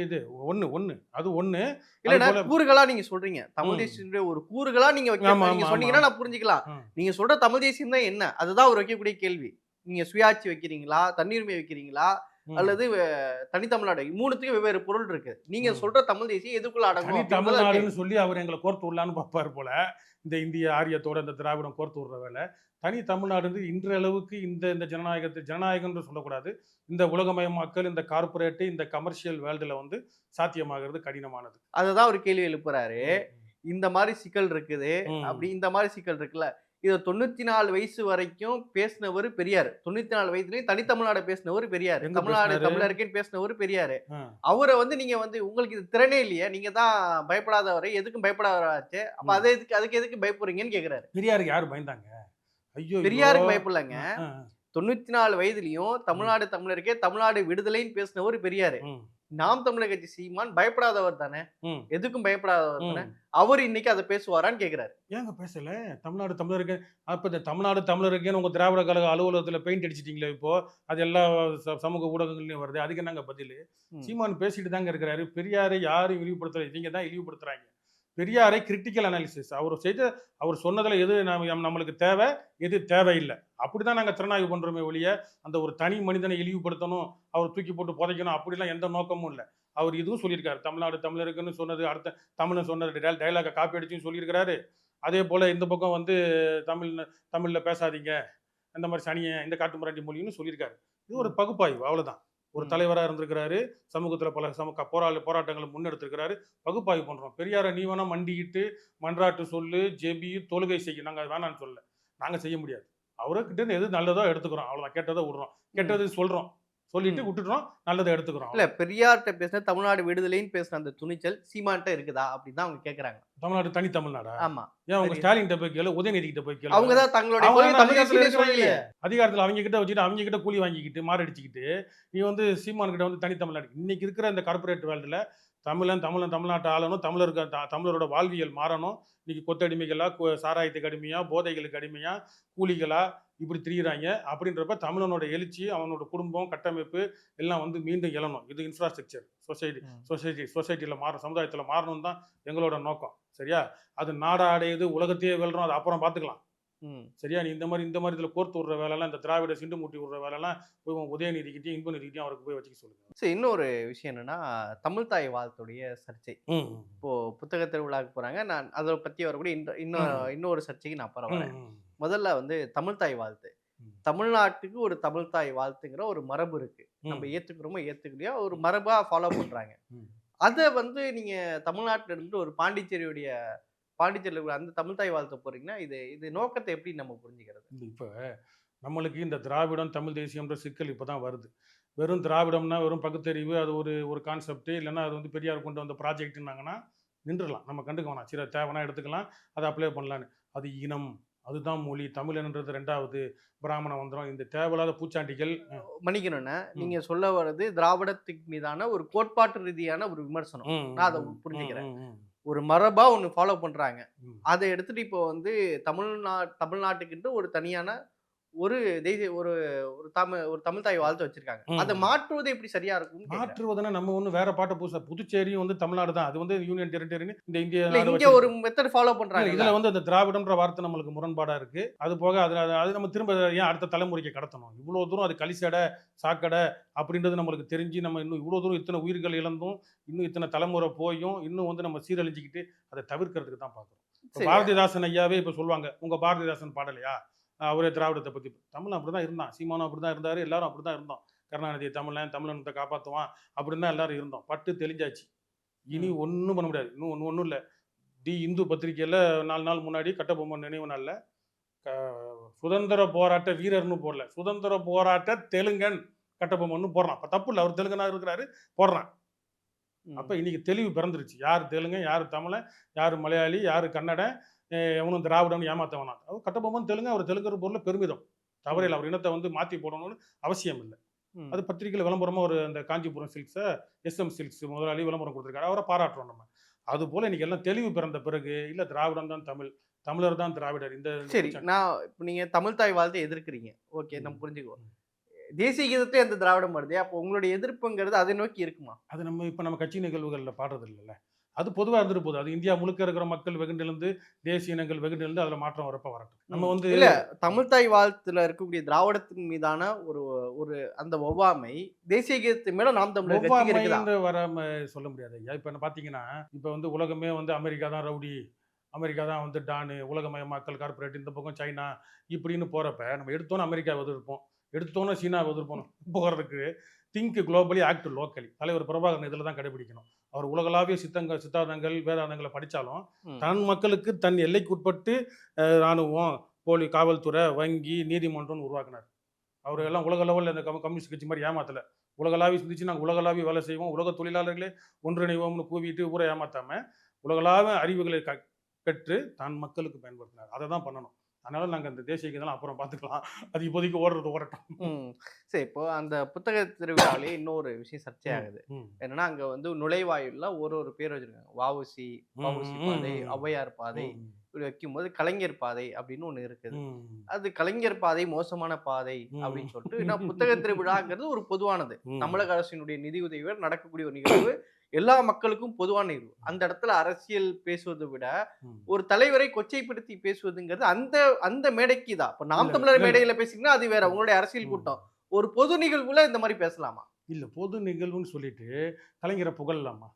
Speaker 1: இது. ஒண்ணு ஒண்ணு. அது ஒண்ணு. போல-
Speaker 2: கூறுகளா நீங்க சொல்றீங்க. தமிழ். தேசியத்துடைய ஒரு கூறுகளா நீங்க வைக்க நீங்க சொன்னீங்கன்னா. நான் புரிஞ்சுக்கலாம். நீங்க சொல்ற தமிழ் தேசியம் தான் என்ன? அதுதான் அவர் வைக்கக்கூடிய கேள்வி. நீங்க சுயாட்சி வைக்கிறீங்களா? தன்னுரிமை வைக்கிறீங்களா. அல்லது தனித்தமிழ்நாடு மூணுத்துக்கும் வெவ்வேறு பொருள் இருக்கு. நீங்க. சொல்ற தமிழ் தேசியம் எதுக்குள்ள அடங்கும்.
Speaker 1: தமிழ்நாடுன்னு சொல்லி அவர் எங்களை கோர்த்து விடலான்னு பார்ப்பாரு போல. இந்த இந்திய ஆரியத்தோட இந்த திராவிடம் கோர்த்து விடுற வேலை. தனி தமிழ்நாடு இன்றளவுக்கு இந்த இந்த ஜனநாயகத்தை ஜனநாயகம்னு சொல்லக்கூடாது. இந்த உலகமயமாக்கல் இந்த கார்ப்பரேட்டு இந்த கமர்ஷியல் வேர்ல்டுல வந்து சாத்தியமாகிறது கடினமானது.
Speaker 2: அததான் ஒரு கேள்வி எழுப்புறாரு. இந்த மாதிரி சிக்கல் இருக்குது. அப்படி இந்த மாதிரி சிக்கல் இருக்குல்ல. இது தொண்ணூத்தி நாலு வயசு வரைக்கும் பேசினவர் பெரியார். தொண்ணூத்தி நாலு வயசுலயும் தனித்தமிழ்நாடு பேசினவர் பெரியார். தமிழ்நாடு? தமிழருக்கேன்னு பேசினவர் பெரியார். அவரை வந்து நீங்க வந்து உங்களுக்கு இது திறனே இல்லையே நீங்க தான் பயப்படாதவரை எதுக்கும் பயப்படாதவராச்சு. அப்ப. அதை எதுக்கு அதுக்கு எதுக்கு பயப்படுறீங்கன்னு கேக்குறாரு.
Speaker 1: பெரியாருக்கு யாரு பயந்தாங்க? ஐயோ
Speaker 2: பெரியாருக்கு பயப்படலங்க. தொண்ணூத்தி நாலு வயதுலயும் தமிழ்நாடு தமிழருக்கே தமிழ்நாடு விடுதலைன்னு பேசினவர் பெரியாரு. நாம் தமிழர் கட்சி சீமான் பயப்படாதவர் தானே? எதுக்கும் பயப்படாதவர் தானே. அவர் இன்னைக்கு அதை பேசுவாரான்னு கேக்குறாரு.
Speaker 1: ஏங்க பேசல? தமிழ்நாடு தமிழருக்கு அப்ப இந்த தமிழ்நாடு தமிழருக்குன்னு உங்க திராவிட கழக அலுவலகத்துல பெயிண்ட் அடிச்சிட்டீங்களே இப்போ? அது எல்லா சமூக ஊடகங்கள்லயும் வருது. அதுக்கு என்னங்க பதில். சீமான் பேசிட்டு தாங்க இருக்கிறாரு. பெரியாரை யாரும் இழிவுபடுத்தல. நீங்க தான் இழிவுபடுத்துறாங்க. பெரியாரை கிரிட்டிக்கல் அனாலிசிஸ் அவர் செய்த அவர் சொன்னதில் எது நாம- நம்மளுக்கு தேவை எது தேவையில்லை. அப்படி தான் நாங்கள் திறனாய்வு பண்ணுறோமே ஒழிய அந்த ஒரு தனி மனிதனை இழிவுபடுத்தணும் அவர் தூக்கி போட்டு புதைக்கணும் அப்படிலாம் எந்த நோக்கமும் இல்லை. அவர் இதுவும் சொல்லியிருக்காரு. தமிழ்நாடு தமிழருக்குன்னு சொன்னது அடுத்த தமிழன் சொன்னது டைலாக காப்பி அடிச்சும் சொல்லியிருக்கிறாரு. அதே போல் இந்த பக்கம் வந்து தமிழ் தமிழில் பேசாதீங்க. இந்த மாதிரி சனியை இந்த காட்டு மராட்டி மொழின்னு சொல்லியிருக்காரு. இது ஒரு பகுப்பாய்வு அவ்வளோதான் ஒரு. தலைவராக இருந்திருக்கிறாரு. சமூகத்துல பல சமூக போராளி போராட்டங்களை முன்னெடுத்திருக்கிறாரு. பகுப்பாய்வு பண்றோம். பெரியாரை நீ வேணா மண்டிக்கிட்டு மன்றாட்டு சொல்லு ஜெபி தொழுகை செய்ய. நாங்க அது வேணாம்னு சொல்லல. நாங்க செய்ய முடியாது. அவர்கிட்ட எது நல்லதோ எடுத்துக்கிறோம். அவ்வளவுதான். கெட்டதை விடுறோம். கெட்டது சொல்றோம். சொல்லிட்டு
Speaker 2: ம்.
Speaker 1: விட்டுடுறோம் நல்லதை எடுத்துக்கிறோம்.
Speaker 2: இல்ல பெரியார்கிட்ட பேசின தமிழ்நாடு விடுதலைன்னு பேசின அந்த துணிச்சல் சீமான்ட்ட இருக்குதா? அப்படின்னு அவங்க கேக்குறாங்க.
Speaker 1: தமிழ்நாடு தனி தமிழ்நாடா?
Speaker 2: ஆமா.
Speaker 1: ஏன் உங்க
Speaker 2: சரி.
Speaker 1: ஸ்டாலின் கிட்ட போய் கேளு உதயநிதி கிட்ட போய் கேளு?
Speaker 2: அவங்க தான் தங்களுடைய
Speaker 1: அவங்க அதிகாரத்துல அவங்க கிட்ட வச்சுட்டு அவங்க கிட்ட கூலி வாங்கிக்கிட்டு மாரடிச்சுக்கிட்டு நீ வந்து சீமான் கிட்ட வந்து தனி தமிழ்நாடு. இன்னைக்கு இருக்கிற இந்த கார்பரேட் வேர்ல்டுல தமிழன் தமிழன் தமிழ்நாட்டை ஆளணும். தமிழருக்கு தமிழரோட வாழ்வியல் மாறணும். இன்னைக்கு கொத்தடிமைகளா சாராயத்துக்கு அடிமையா போதைகளுக்கு அடிமையா கூலிகளா இப்படி திரியிறாங்க. அப்படின்றப்ப தமிழனோட எழுச்சி அவனோட குடும்பம் கட்டமைப்பு எல்லாம் வந்து மீண்டும் எழணும் இது இன்ஃப்ராஸ்ட்ரக்சர் சொசைட்டி. சொசைட்டி சொசைட்டியில் மாறும் சமுதாயத்தில் மாறணும் தான் எங்களோட நோக்கம். சரியா? அது நாடா அடையுது உலகத்தையே வெல்றோம் அது அப்புறம் பார்த்துக்கலாம்.
Speaker 2: ம்.
Speaker 1: சரியா? நீ இந்த மாதிரி இந்த மாதிரி இதில் கோர்த்து விடுற வேலைலாம் இந்த திராவிட சிண்டு மூட்டி விடுற வேலைலாம் போய் உதயநிதிக்கிட்டையும் இன்ப நிதிக்கிட்டையும் அவருக்கு போய் வச்சுக்க சொல்லுங்க.
Speaker 2: சரி இன்னொரு விஷயம் என்னன்னா தமிழ் தாய் வாழ்த்துடைய சர்ச்சை.
Speaker 1: ம்
Speaker 2: இப்போ புத்தக திருவிழாக்கு போறாங்க. நான் அதை பத்தி வரக்கூடிய இன்னொ- இன்னொரு சர்ச்சைக்கு நான் பரவாயில்ல. முதல்ல வந்து தமிழ் தாய் வாழ்த்து. தமிழ்நாட்டுக்கு ஒரு தமிழ் தாய் வாழ்த்துங்கிற ஒரு மரபு இருக்கு. நம்ம ஏத்துக்கிறோமோ ஏத்துக்கலையோ ஒரு மரபா ஃபாலோ பண்றாங்க. அதை வந்து நீங்க தமிழ்நாட்டுல இருந்து ஒரு பாண்டிச்சேரியுடைய பாண்டிச்சேரியில் அந்த தமிழ் தாய் வாழ்த்து போறீங்கன்னா இது இது நோக்கத்தை எப்படி நம்ம புரிஞ்சுக்கிறது?
Speaker 1: இப்போ நம்மளுக்கு இந்த திராவிடம் தமிழ் தேசியம்ன்ற சிக்கல் இப்போ தான் வருது. வெறும் திராவிடம்னா வெறும் பகுத்தறிவு அது ஒரு ஒரு கான்செப்ட் இல்லைன்னா அது வந்து பெரியார் கொண்டு வந்த ப்ராஜெக்ட்னாங்கன்னா நின்றுடலாம். நம்ம கண்டுக்க வேணாம் சரி தேவைன்னா எடுத்துக்கலாம். அதை அப்ளை பண்ணலான்னு. அது இனம். அதுதான் மொழி. தமிழன்ன்றது ரெண்டாவது பிராமண வந்துடும் இந்த தேவையில்லாத பூச்சாண்டிகள்
Speaker 2: மன்னிக்கணும்னா நீங்க சொல்ல வர்றது திராவிடத்துக்கு மீதான ஒரு கோட்பாட்டு ரீதியான ஒரு விமர்சனம். நான் அதை புரிஞ்சுக்கிறேன். ஒரு மரபா ஒன்று ஃபாலோ பண்றாங்க. அதை எடுத்துட்டு இப்போ வந்து தமிழ்நா தமிழ்நாட்டுக்கிட்ட ஒரு தனியான ஒரு தேசிய ஒரு ஒரு தமிழ் ஒரு தமிழ் தாய் வாழ்த்து வச்சிருக்காங்க. அதை மாற்றுவது எப்படி சரியா இருக்கும்
Speaker 1: மாற்றுவதுன்னா நம்ம ஒன்றும் வேற பாட்டை புதுசா புதுச்சேரியும் வந்து தமிழ்நாடு தான். அது வந்து யூனியன் டெரிட்டரின்னு இந்த இந்திய
Speaker 2: இங்க. ஒரு மெத்தட் ஃபாலோ பண்றாங்க
Speaker 1: இதுல வந்து அந்த திராவிடம்ன்ற வார்த்தை நம்மளுக்கு முரண்பாடா இருக்கு. அது போக அதுல அது- நம்ம திரும்ப ஏன் அடுத்த தலைமுறைக்கு கடத்தணும்? இவ்வளவு தூரம் அது கலிசடை சாக்கடை அப்படின்றது நம்மளுக்கு தெரிஞ்சு நம்ம இன்னும் இவ்வளவு தூரம் இத்தனை உயிர்கள் இழந்தும் இன்னும் இத்தனை தலைமுறை போயும் இன்னும் வந்து நம்ம சீரழிஞ்சுக்கிட்டு அதை தவிர்க்கிறதுக்கு தான் பார்க்குறோம். பாரதிதாசன் ஐயாவே இப்ப சொல்லுவாங்க உங்க பாரதிதாசன் பாடலையா? அவரே திராவிடத்தை பத்தி தமிழ் அப்படிதான் இருந்தான். சீமானும் அப்படிதான் இருந்தாரு எல்லாரும் அப்படிதான் இருந்தோம். கருணாநிதி தமிழன் தமிழனத்தை காப்பாற்றுவான் அப்படின்னு தான் எல்லாரும் இருந்தோம். பட்டு தெளிஞ்சாச்சு. இனி ஒன்றும் பண்ண முடியாது. இன்னும் ஒன்று ஒன்றும் இல்லை. தி இந்து பத்திரிக்கையில் நாலு நாள் முன்னாடி கட்டபொம்மன் நினைவு நாளில் சுதந்திர போராட்ட வீரர்னு போடல. சுதந்திர போராட்ட தெலுங்கன் கட்டபொம்மன் போடுறான். அப்போ தப்பு இல்லை. அவர் தெலுங்கனா இருக்கிறாரு போடுறான். அப்போ இன்னைக்கு தெளிவு பிறந்துருச்சு. யார் தெலுங்கன் யார் தமிழன் யார் மலையாளி யார் கன்னடன் அஹ் எவனும் திராவிடன் ஏமாத்த வேணாம் அவர் கட்டபொம்மன் தெலுங்கு அவர் தெலுங்கர் பொருள் பெருமிதம். தவறில்லை அவர் இனத்தை வந்து மாற்றி போடணும்னு அவசியம் இல்லை. அது பத்திரிகையில் விளம்பரமாக ஒரு அந்த காஞ்சிபுரம் சில்க்ஸை எஸ்எம் சில்க்ஸ் முதலாளி விளம்பரம் கொடுத்துருக்காரு. அவரை பாராட்டுறோம் நம்ம. அது போல இன்னைக்கு எல்லாம் தெளிவு பிறந்த பிறகு இல்லை திராவிடம் தான் தமிழ் தமிழர் தான் திராவிடர் இந்த
Speaker 2: சரி. நான் இப்போ நீங்க தமிழ் தாய் வாழ்த்தை எதிர்க்கிறீங்க. ஓகே நம்ம. புரிஞ்சுக்குவோம். தேசிய கீதத்துல அந்த திராவிடம் வருது? அப்போ உங்களுடைய எதிர்ப்புங்கிறது அதை நோக்கி இருக்குமா?
Speaker 1: அது நம்ம இப்போ நம்ம கட்சி நிகழ்வுகளில் பாடுறது இல்லைல்ல. அது பொதுவாக இருந்துட்டு போகுது. அது இந்தியா முழுக்க இருக்கிற மக்கள் வெகுண்டிலிருந்து தேசிய இனங்கள் வெகுண்டிலிருந்து அதில் மாற்றம் வரப்ப வரட்டும். நம்ம. வந்து
Speaker 2: இல்ல தமிழ் தாய் வாழ்த்துல இருக்கக்கூடிய திராவிடத்தின் மீதான ஒரு ஒரு அந்த ஒவ்வாமை தேசிய கீதத்து மேல நாம் தமிழர்
Speaker 1: வராம சொல்ல முடியாது ஐயா. இப்போ என்ன பார்த்தீங்கன்னா இப்போ வந்து உலகமே வந்து அமெரிக்கா தான் ரவுடி அமெரிக்கா தான் வந்து டானு உலகமயமாக்கல் கார்ப்பரேட் இந்த பக்கம் சைனா இப்படின்னு போறப்ப நம்ம எடுத்தோன்னே அமெரிக்கா எதிர்ப்போம் எடுத்தோன்னே சீனா எதிர்ப்போம் போகிறதுக்கு திங்க் குளோபலி ஆக்ட் லோக்கலி தலைவர் பிரபாகரன் இதில் தான் கடைபிடிக்கணும். அவர் உலகளாவிய சித்தங்கள் சித்தாந்தங்கள் வேதாந்தங்களை படித்தாலும். தன் மக்களுக்கு தன் எல்லைக்குட்பட்டு அஹ், ராணுவம் போலி காவல்துறை வங்கி நீதிமன்றம்னு உருவாக்குனார். அவர் எல்லாம் உலக லெவலில் இந்த கம்யூ- கம்யூனிஸ்ட் கட்சி மாதிரி ஏமாத்தல. உலகளாவி சிந்திச்சு நாங்கள் உலகளாவி வேலை செய்வோம் உலக தொழிலாளர்களே ஒன்றிணைவோம்னு கூவிட்டு ஊரை ஏமாத்தாம உலகளாவிய அறிவுகளை க பெற்று தன் மக்களுக்கு பயன்படுத்தினார். அதை தான் பண்ணணும். அதனால நாங்கள் இந்த தேசிய கீதம் அப்புறம் பார்த்துக்கலாம் அது இப்போதைக்கு ஓடுறது ஓடட்டும்.
Speaker 2: சரி இப்போ அந்த புத்தக திருவிழாவிலே இன்னொரு விஷயம் சர்ச்சையாகுது. என்னன்னா அங்க வந்து நுழைவாயில்ல ஒரு ஒரு பேர் வச்சிருக்காங்க வாவுசி வாவுசி பாதை. ஔவையார் பாதை வைக்கும்போது கலைஞர் பாதை அப்படின்னு ஒண்ணு இருக்குது. அது கலைஞர் பாதை மோசமான பாதை. அப்படின்னு சொல்லிட்டு ஏன்னா புத்தக திருவிழாங்கிறது ஒரு பொதுவானது. தமிழக அரசினுடைய நிதி உதவியோடு நடக்கக்கூடிய ஒரு நிகழ்வு எல்லா மக்களுக்கும் பொதுவான நிகழ்வு அந்த இடத்துல அரசியல் பேசுவதை விட. ஒரு தலைவரை கொச்சைப்படுத்தி பேசுவதுங்கிறது அந்த அந்த மேடைக்கு தான் இப்போ நாம் தமிழர். மேடையில பேசிங்கன்னா அது வேற உங்களுடைய அரசியல். கூட்டம் ஒரு பொது நிகழ்வுல இந்த மாதிரி பேசலாமா
Speaker 1: இல்ல பொது நிகழ்வுன்னு சொல்லிட்டு கலைஞரை புகழலாமா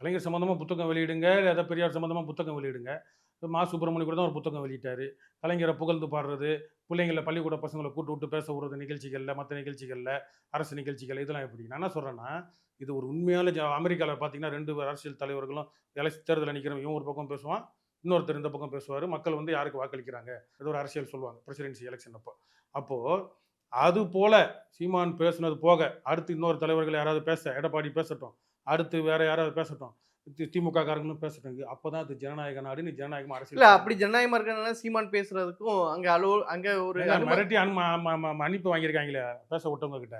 Speaker 1: கலைஞர் சம்மந்தமாக புத்தகம் வெளியிடுங்க இல்லை ஏதாவது பெரியார் சம்மந்தமாக புத்தகம் வெளியிடுங்க. மா. சுப்பிரமணியம் கூட தான் ஒரு புத்தகம் வெளியிட்டார். கலைஞரை புகழ்ந்து பாடுறது பிள்ளைங்கள பள்ளிக்கூட பசங்களை கூட்டு விட்டு பேச விடுறது நிகழ்ச்சிகளில் மற்ற நிகழ்ச்சிகளில் அரசு நிகழ்ச்சிகள் இதெல்லாம் எப்படி நான் என்ன சொல்கிறேன்னா இது ஒரு உண்மையான ஜ அமெரிக்காவில் பார்த்தீங்கன்னா ரெண்டு அரசியல் தலைவர்களும் எலெக்ஷன் தேர்தலில் நிற்கிறவங்க இவன் ஒரு பக்கம் பேசுவான் இன்னொருத்தர் இந்த பக்கம் பேசுவார். மக்கள் வந்து யாருக்கு வாக்களிக்கிறாங்க? ஏதோ ஒரு அரசியல் சொல்லுவாங்க பிரசிடென்சி எலெக்ஷன் அப்போ. அப்போது அது போல சீமான் பேசுனது போக அடுத்து இன்னொரு தலைவர்கள் யாராவது பேச எடப்பாடி பேசட்டும். அடுத்து வேற யாராவது பேசட்டும். திமுக காரங்களும் பேசட்டும். அப்பதான் அது ஜனநாயக நாடு நீ ஜனநாயகமா அரசியல்
Speaker 2: இல்ல அப்படி ஜனநாயகமா இருக்கிறதுனால சீமான் பேசுறதுக்கும் அங்க அலோ அங்க ஒரு
Speaker 1: மிரட்டி அனும ம- ம- ம- அனுப்பி வாங்கியிருக்காங்களே பேச விட்டவங்க கிட்ட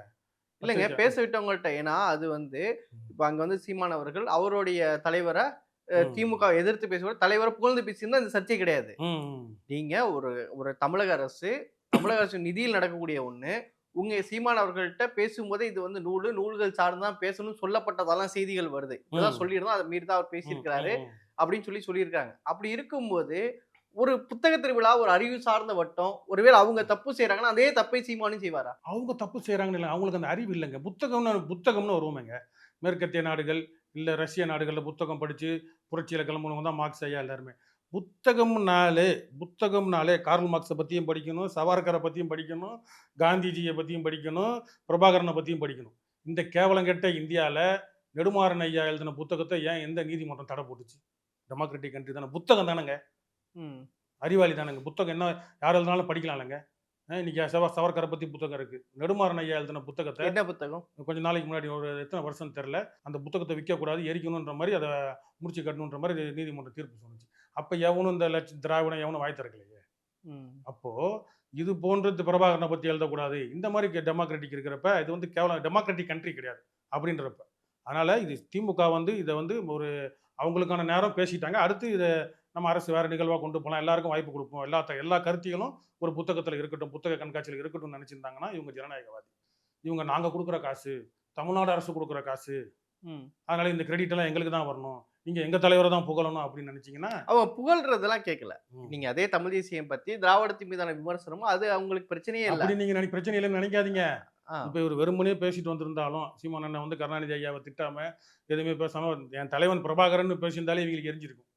Speaker 2: இல்லைங்க பேச விட்டவங்கள்ட்ட. ஏன்னா அது வந்து இப்ப அங்க வந்து சீமான் அவர்கள் அவருடைய தலைவரை. திமுக எதிர்த்து பேசுவார் தலைவரை புகழ்ந்து பேசியிருந்தா இந்த சர்ச்சை கிடையாது. நீங்க ஒரு ஒரு தமிழக அரசு தமிழக அரசு நிதியில் நடக்கக்கூடிய ஒண்ணு உங்க சீமான் அவர்கள்ட்ட பேசும்போதே இது வந்து நூலு நூல்கள் சார்ந்துதான் பேசணும்னு சொல்லப்பட்டதெல்லாம் செய்திகள் வருது. இப்பதான். சொல்லியிருந்தோம் அதை மீறி தான் அவர் பேசியிருக்கிறாரு. அப்படின்னு சொல்லி சொல்லியிருக்காங்க. அப்படி இருக்கும்போது ஒரு புத்தக திருவிழா ஒரு அறிவு சார்ந்த வட்டம் ஒருவேளை அவங்க தப்பு செய்யறாங்கன்னா அதே தப்பை சீமானும் செய்வாரா?
Speaker 1: அவங்க தப்பு செய்கிறாங்கன்னு இல்லை அவங்களுக்கு அந்த அறிவு இல்லைங்க. புத்தகம்னு புத்தகம்னு வருவோமேங்க. மேற்கத்திய நாடுகள் இல்லை ரஷ்ய நாடுகளில் புத்தகம் படித்து புரட்சியில் கிளம்புனவங்க தான் மார்க்ஸ் ஐயா எல்லாருமே. புத்தகம்னாலே புத்தகம்னாலே கார்ல் மார்க்ஸை பற்றியும் படிக்கணும் சவார்கரை பற்றியும் படிக்கணும் காந்திஜியை பற்றியும் படிக்கணும் பிரபாகரனை பற்றியும் படிக்கணும். இந்த கேவலங்கெட்ட இந்தியாவில் நெடுமாறன் ஐயா எழுதின புத்தகத்தை ஏன் எந்த நீதிமன்றம் தடை போட்டுச்சு? டெமோக்ராட்டிக் கண்ட்ரி தானே. புத்தகம் தானேங்க. அறிவாளி தானேங்க. புத்தகம் என்ன யார் எழுதினாலும் படிக்கலாம்லங்க. அஹ் இன்னைக்கு சவா சவர்கரை பற்றி புத்தகம் இருக்குது நெடுமாறன் ஐயா எழுதின புத்தகத்தை
Speaker 2: என்ன புத்தகம்?
Speaker 1: கொஞ்ச நாளைக்கு முன்னாடி ஒரு எத்தனை வருஷம் தெரில அந்த புத்தகத்தை விற்கக்கூடாது எரிக்கணுன்ற மாதிரி அதை முடிச்சு கட்டணுன்ற மாதிரி நீதிமன்றம் தீர்ப்பு சொன்னுச்சு. அப்போ எவனும் இந்த லட்ச திராவிடம் எவனும் வாய் திறக்கலையே.
Speaker 2: ம்.
Speaker 1: அப்போது இது போன்றது பிரபாகரனை பற்றி எழுதக்கூடாது. இந்த மாதிரி டெமோக்ராட்டிக் இருக்கிறப்ப இது வந்து கேவலம் டெமோக்ராட்டிக் கண்ட்ரி கிடையாது அப்படின்றப்ப. அதனால் இது திமுக வந்து இதை வந்து ஒரு அவங்களுக்கான நேரம் பேசிட்டாங்க. அடுத்து இதை நம்ம அரசு வேறு நிகழ்வாக கொண்டு போகலாம் எல்லாருக்கும் வாய்ப்பு கொடுப்போம். எல்லா எல்லா கருத்திகளும் ஒரு புத்தகத்தில் இருக்கட்டும் புத்தக கண்காட்சியில் இருக்கட்டும்னு நினச்சிருந்தாங்கன்னா இவங்க ஜனநாயகவாதி. இவங்க நாங்கள் கொடுக்குற காசு தமிழ்நாடு அரசு கொடுக்குற காசு.
Speaker 2: ம்.
Speaker 1: அதனால இந்த கிரெடிட் எல்லாம் எங்களுக்கு தான் வரணும். நீங்க எங்க தலைவரை தான் புகழணும் அப்படின்னு நினைச்சீங்கன்னா?
Speaker 2: அவன் புகழ்றதெல்லாம் கேட்கல. நீங்க அதே தமிழ் தேசியம் பத்தி திராவிடத்தின் மீதான விமர்சனமும் அது அவங்களுக்கு பிரச்சனையே இல்ல.
Speaker 1: அப்படி நீங்க பிரச்சனை இல்லைன்னு நினைக்காதீங்க. இப்ப இவர் வெறுமனே பேசிட்டு வந்திருந்தாலும் சீமான் அண்ணன் வந்து கருணாநிதி ஐயாவை திட்டாம எதுவுமே பேசாம என் தலைவன் பிரபாகரன் பேசியிருந்தாலே இவங்களுக்கு எரிஞ்சிருக்கும்.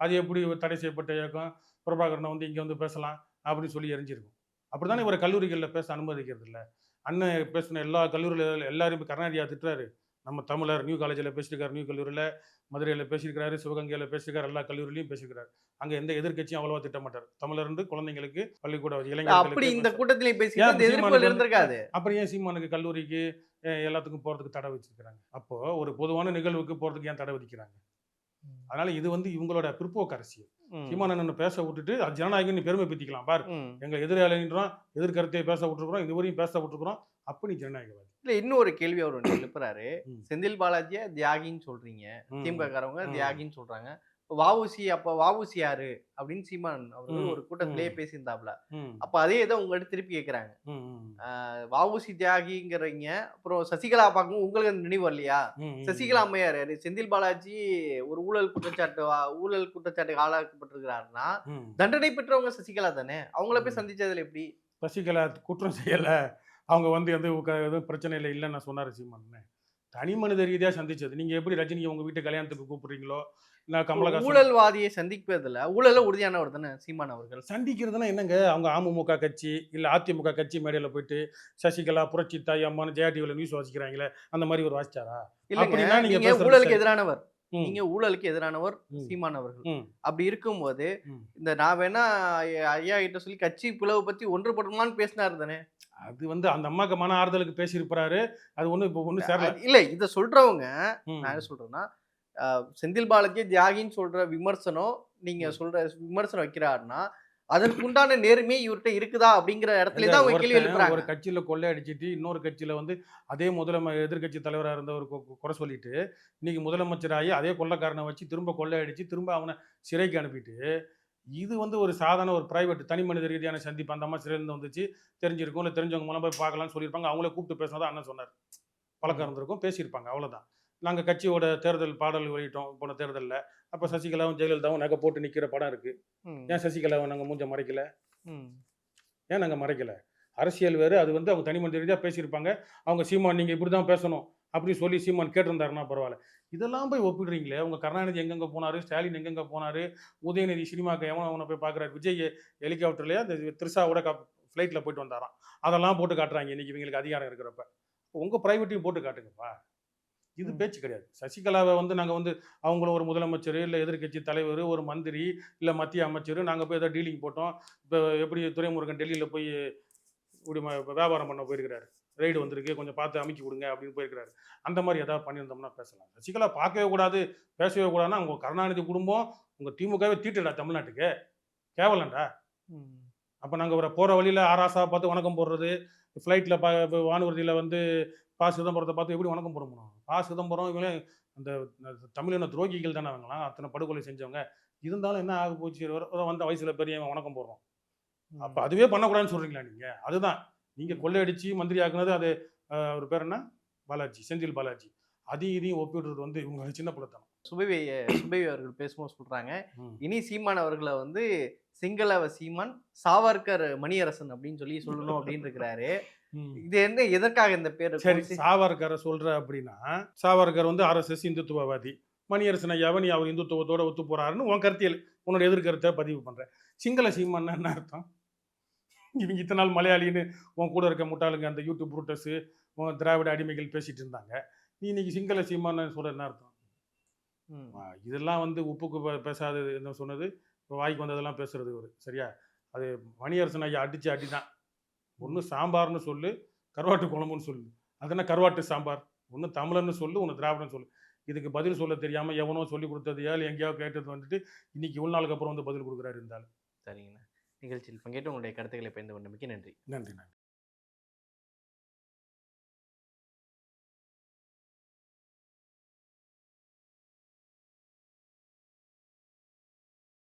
Speaker 1: அது எப்படி ஒரு தடை செய்யப்பட்ட இயக்கம்? பிரபாகரனை வந்து இங்க வந்து பேசலாம் அப்படின்னு சொல்லி எரிஞ்சிருக்கும். அப்படித்தானே இவரை கல்லூரிகளில் பேச அனுமதிக்கிறது இல்ல அண்ணன் பேசின எல்லா கல்லூரியில் எல்லாரும் கருணாநிதியா திட்டுறாரு. நம்ம தமிழர் நியூ காலேஜில் பேசியிருக்காரு நியூ கல்லூரியில் மதுரையில் பேசியிருக்காரு சிவகங்கையில் பேசியிருக்காரு எல்லா கல்லூரிலையும் பேசியிருக்காரு அங்கே எந்த எதிர்க்கட்சியும் அவ்வளவா திட்ட மாட்டார் தமிழருந்து குழந்தைங்களுக்கு பள்ளிக்கூட
Speaker 2: அப்படி
Speaker 1: இளைஞர்களுக்கு
Speaker 2: இந்த கூட்டத்திலே பேசி இருந்திருக்காது?
Speaker 1: அப்புறம் ஏன் சீமானுக்கு கல்லூரிக்கு எல்லாத்துக்கும் போறதுக்கு தடை வச்சிருக்கிறாங்க? அப்போ ஒரு பொதுவான நிகழ்வுக்கு போறதுக்கு ஏன் தடை விதிக்கிறாங்க? அதனால இது வந்து இவங்களோட பிற்போக்கு அரசியல். சீமானன் பேச விட்டுட்டு அது ஜனநாயகம் பெருமை பத்திக்கலாம் பாரு. எங்க எதிராளின்றோம் எதிர்கருத்தை பேச விட்டுருக்குறோம் இதுவரையும் பேச விட்டுருக்குறோம் அப்ப நீ ஜனநாயகவாதி.
Speaker 2: இல்ல இன்னொரு கேள்வி அவர் ஒண்ணு எழுப்புறாரு. செந்தில் பாலாஜிய தியாகின்னு சொல்றீங்க
Speaker 1: ம்.
Speaker 2: திமுக காரவங்க
Speaker 1: ம்.
Speaker 2: தியாகின்னு சொல்றாங்க வாவுசி அப்ப வாவுசி யாரு அப்படின்னு சீமான் அவர்கள்
Speaker 1: ம்.
Speaker 2: ஒரு கூட்டத்திலேயே. பேசியிருந்தாப்ல அப்ப அதே இதை உங்கள்ட்ட திருப்பி கேக்குறாங்க வாவுசி தியாகிங்கிறீங்க அப்புறம் சசிகலா பார்க்கும் உங்களுக்கு நினைவு இல்லையா. சசிகலா அம்மையார் யாரு? செந்தில் பாலாஜி ஒரு ஊழல் குற்றச்சாட்டு ஊழல் குற்றச்சாட்டுக்கு ஆளாக்கப்பட்டிருக்கிறாருன்னா. தண்டனை பெற்றவங்க சசிகலா தானே அவங்கள போய். சந்திச்சதுல எப்படி
Speaker 1: சசிகலா குற்றம் செய்யல அவங்க வந்து எந்த எதுவும் பிரச்சனை இல்லை இல்லைன்னு சொன்னாரு சீமான் தனி மனித ரீதியா சந்திச்சது. நீங்க எப்படி ரஜினியை உங்க வீட்டு கல்யாணத்துக்கு கூப்பிடுறீங்களோ நான் கமலஹாசன்
Speaker 2: ஊழல்வாதியை சந்திப்பதுல ஊழல உறுதியானவர் தானே சீமான் அவர்கள்?
Speaker 1: சந்திக்கிறதுனா என்னங்க? அவங்க அமமுக கட்சி இல்ல அதிமுக கட்சி மேடையில போயிட்டு சசிகலா புரட்சி தாய் அம்மான்னு ஜெயா டிவில நியூஸ் வாசிக்கிறாங்களே அந்த மாதிரி ஒரு வாசிச்சாரா?
Speaker 2: இல்லைங்க.
Speaker 1: அப்படின்னா நீங்க
Speaker 2: நீங்க
Speaker 1: பேசுறது
Speaker 2: ஊழலுக்கு. எதிரானவர். நீங்க ஊழலுக்கு எதிரானவர் சீமான் அவர்கள். அப்படி இருக்கும்போது. இந்த நான் வேணா ஐயா- ஐயா கிட்ட சொல்லி கட்சி பிளவு பத்தி ஒன்றுபடுமான்னு பேசினாரு தானே.
Speaker 1: அது வந்து அந்த அம்மாக்கு மன ஆறுதலுக்கு பேசியிருப்பாரு. அது ஒண்ணு இப்போ ஒண்ணு சேரல.
Speaker 2: இல்ல இத சொல்றவங்க
Speaker 1: ம்,
Speaker 2: நான் என்ன சொல்றேன்னா அஹ், செந்தில் பாலாஜி தியாகின்னு சொல்ற விமர்சனம் நீங்க
Speaker 1: ம்.
Speaker 2: சொல்ற விமர்சனம் வைக்கிறாருன்னா அதற்குண்டான நேர்மை இவர்கிட்ட இருக்குதா அப்படிங்கிற இடத்துல தான் அவங்க கேள்வி எழுப்புறாங்க.
Speaker 1: ஒரு கட்சியில கொள்ளை அடிச்சிட்டு இன்னொரு கட்சியில வந்து அதே முதலம எதிர்க்கட்சி தலைவரா இருந்தவர் குறை சொல்லிட்டு இன்னைக்கு முதலமைச்சராகி அதே கொள்ளைக்காரனை வச்சு திரும்ப கொள்ளை அடிச்சு திரும்ப அவனை சிறைக்கு அனுப்பிட்டு இது வந்து ஒரு சாதாரண ஒரு பிரைவேட் தனி மனித ரீதியான சந்திப்பு அந்த அம்மா சிறையிலிருந்து வந்துச்சு. தெரிஞ்சிருக்கும் இல்லை தெரிஞ்சவங்க மூலம் போய் பார்க்கலாம்னு சொல்லியிருப்பாங்க. அவங்களே கூப்பிட்டு பேசினதா அண்ணன் சொன்னார். பழக்கம் இருந்திருக்கும் பேசியிருப்பாங்க அவ்வளவுதான். நாங்கள் கட்சியோட தேர்தல் பாடல் வெளியிட்டோம் போன தேர்தலில். அப்போ சசிகலாவும் ஜெயலலிதாவும் நகை போட்டு நிற்கிற படம் இருக்கு.
Speaker 2: ம்,
Speaker 1: ஏன் சசிகலாவை நாங்கள் மூஞ்ச மறைக்கல. ஏன் நாங்கள் மறைக்கல? அரசியல் வேறு அது வந்து அவங்க தனி மனித ரீதியாக பேசியிருப்பாங்க. அவங்க சீமான் நீங்கள் இப்படி தான் பேசணும் அப்படின்னு சொல்லி சீமான் கேட்டிருந்தாருன்னா பரவாயில்ல. இதெல்லாம் போய் ஒப்பிடுறீங்களே? உங்க கருணாநிதி எங்கெங்க போனாரு? ஸ்டாலின் எங்கெங்க போனாரு? உதயநிதி சினிமாக்கு எவன் அவனை போய் பார்க்குறாரு விஜய் ஹெலிகாப்டர்லயே? அந்த த்ரிஷாவோட கப் ஃப்ளைட்டில் போயிட்டு வந்தாராம். அதெல்லாம் போட்டு காட்டுறாங்க இன்னைக்கு இவங்களுக்கு அதிகாரம் இருக்கிறப்ப. உங்க பிரைவேட்டையும் போட்டு காட்டுங்கப்பா. இது. பேச்சு கிடையாது. சசிகலாவை வந்து நாங்க வந்து அவங்கள ஒரு முதலமைச்சர் இல்ல எதிர்க்கட்சி தலைவர் ஒரு மந்திரி இல்ல மத்திய அமைச்சர் நாங்க போய் ஏதோ டீலிங் போட்டோம். இப்போ எப்படி துரைமுருகன் டெல்லியில போய் இப்படி வியாபாரம் பண்ண போயிருக்கிறாரு? ரைடு வந்திருக்கு கொஞ்சம் பார்த்து அமைக்கி கொடுங்க அப்படின்னு போயிருக்கிறாரு. அந்த மாதிரி ஏதாவது பண்ணியிருந்தோம்னா பேசலாம். சசிகலா பார்க்கவே கூடாது பேசவே கூடாதுன்னா உங்க கருணாநிதி குடும்பம் உங்க திமுகவே தீட்டுடா தமிழ்நாட்டுக்கு. கேவலண்டா. அப்போ நாங்கள் ஒரு போகிற வழியில் ஆராசா பார்த்து வணக்கம் போடுறது ஃப்ளைட்டில் பா வானூர்தியில் வந்து பா சிதம்பரத்தை பார்த்து எப்படி வணக்கம் போட முடியும்? பா சிதம்பரம் இவங்களே அந்த தமிழின துரோகிகள் தானே அவங்களாம் அத்தனை படுகொலை செஞ்சவங்க. இருந்தாலும் என்ன ஆக போச்சு? வந்த வயசில் பெரியவன் வணக்கம் போடுறோம் அப்போ அதுவே பண்ணக்கூடாதுன்னு சொல்கிறீங்களா நீங்கள் அதுதான். நீங்கள் கொள்ளையடிச்சு மந்திரி ஆக்குனது அது அவர் பேர் என்ன? பாலாஜி செந்தில் பாலாஜி. அதையும் இதையும் ஒப்பிடுறது வந்து இவங்க சின்ன பிள்ளைத்தனம்
Speaker 2: சுபவி சுபவி அவர்கள் பேசும்போது சொல்றாங்க. இனி சீமான் அவர்களை வந்து சிங்களவ சீமான் சாவர்கர் மணியரசன் அப்படின்னு சொல்லி சொல்லணும் அப்படின்னு இருக்கிறாரு. இது என்ன எதற்காக இந்த பேர்
Speaker 1: சரி சாவர்கரை சொல்ற அப்படின்னா சாவர்கர் வந்து ஆர்எஸ்எஸ் இந்துத்துவவாதி மணியரசன் ஐயாவை நீ அவர் இந்துத்துவத்தோட ஒத்து போறாருன்னு உன் கருத்தியல் உன்னோட எதிர்கருத்தை பதிவு பண்ற சிங்கள சீமான்னா என்ன அர்த்தம்? இவங்க இத்தனை நாள் மலையாளின்னு உன் கூட இருக்க முட்டாளுங்க அந்த யூடியூப் ரூட்டர்ஸு உன் திராவிட அடிமைகள் பேசிட்டு இருந்தாங்க. நீ இன்னைக்கு சிங்கள சீமான்னு சொல்ற என்ன அர்த்தம்? இதெல்லாம் வந்து உப்புக்கு பேசாதது என்ன சொன்னது? இப்போ வாய்க்கு வந்ததெல்லாம் பேசுறது ஒரு சரியா? அது மணியரசன் ஐயா அடிச்சு அடி தான் ஒன்று சாம்பார்னு சொல்லு கருவாட்டு குழம்புன்னு சொல்லு. அது என்ன கருவாட்டு சாம்பார்? ஒன்று தமிழன்னு சொல்லு ஒன்று திராவிடன்னு சொல்லு. இதுக்கு பதில் சொல்ல தெரியாம எவனோ சொல்லி கொடுத்தது ஏழு எங்கேயோ கேட்டது வந்துட்டு இன்னைக்கு இவ்வளவு நாளுக்கு அப்புறம் வந்து பதில் கொடுக்குறாரு இருந்தாலும்
Speaker 2: சரிங்கண்ணா. நிகழ்ச்சியில் பங்கேற்று உங்களுடைய கருத்துக்களை பயந்து கொண்டமைக்கு நன்றி.
Speaker 1: நன்றி நன்றி.